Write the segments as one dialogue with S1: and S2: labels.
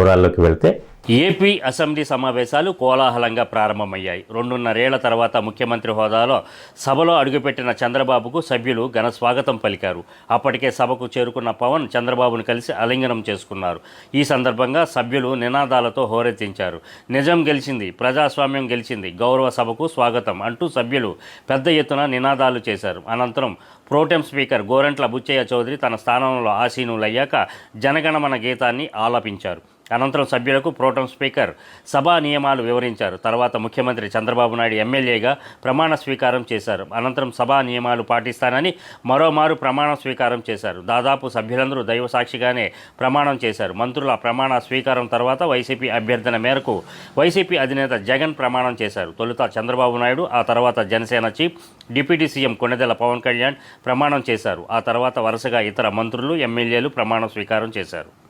S1: వివరాల్లోకి వెళ్తే
S2: AP assembly సమావేశాలు కోలాహలంగా ప్రారంభమయ్యాయి. రెండున్నరేళ్ళ తర్వాత ముఖ్యమంత్రి హోదాలో సభలో అడుగుపెట్టిన చంద్రబాబుకు సభ్యులు ఘన స్వాగతం పలికారు. అప్పటికే సభకు చేరుకున్న పవన్ చంద్రబాబును కలిసి అలింగనం చేసుకున్నారు. ఈ సందర్భంగా సభ్యులు నినాదాలతో హోరెత్తించారు. నిజం గెలిచింది ప్రజాస్వామ్యం గెలిచింది గౌరవ సభకు స్వాగతం అంటూ సభ్యులు పెద్ద ఎత్తున నినాదాలు చేశారు. అనంతరం pro tem speaker Gorantla Butchaiah Chowdary తన స్థానంలో ఆసీనులయ్యాక జనగణమన గీతాన్ని ఆలపించారు. అనంతరం సభ్యులకు ప్రోటం స్పీకర్ సభా నియమాలు వివరించారు. తర్వాత ముఖ్యమంత్రి చంద్రబాబు నాయుడు ఎమ్మెల్యేగా ప్రమాణ స్వీకారం చేశారు. అనంతరం సభా నియమాలు పాటిస్తానని మరోమారు ప్రమాణ స్వీకారం చేశారు. దాదాపు సభ్యులందరూ దైవ సాక్షిగానే ప్రమాణం చేశారు. మంత్రుల ప్రమాణ స్వీకారం తర్వాత వైసీపీ అభ్యర్థన మేరకు వైసీపీ అధినేత జగన్ ప్రమాణం చేశారు. తొలుత చంద్రబాబు నాయుడు ఆ తర్వాత Janasena chief deputy CM Konidela Pawan Kalyan ప్రమాణం చేశారు. ఆ తర్వాత వరుసగా ఇతర మంత్రులు ఎమ్మెల్యేలు ప్రమాణ స్వీకారం చేశారు.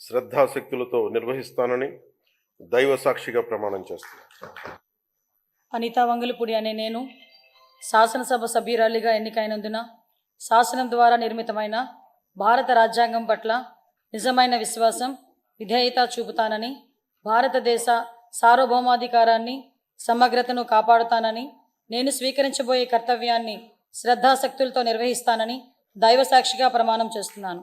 S3: శ్రద్ధాశక్తులతో నిర్వహిస్తానని దైవ సాక్షిగా ప్రమాణం చేస్తాను
S4: అనితా వంగలపూడి అనే నేను శాసనసభ సభ్యురాలిగా ఎన్నికైనందున శాసనం ద్వారా నిర్మితమైన భారత రాజ్యాంగం పట్ల నిజమైన విశ్వాసం విధేయత చూపుతానని భారతదేశ సార్వభౌమాధికారాన్ని సమగ్రతను కాపాడుతానని నేను స్వీకరించబోయే కర్తవ్యాన్ని శ్రద్ధాశక్తులతో నిర్వహిస్తానని దైవ సాక్షిగా ప్రమాణం చేస్తున్నాను.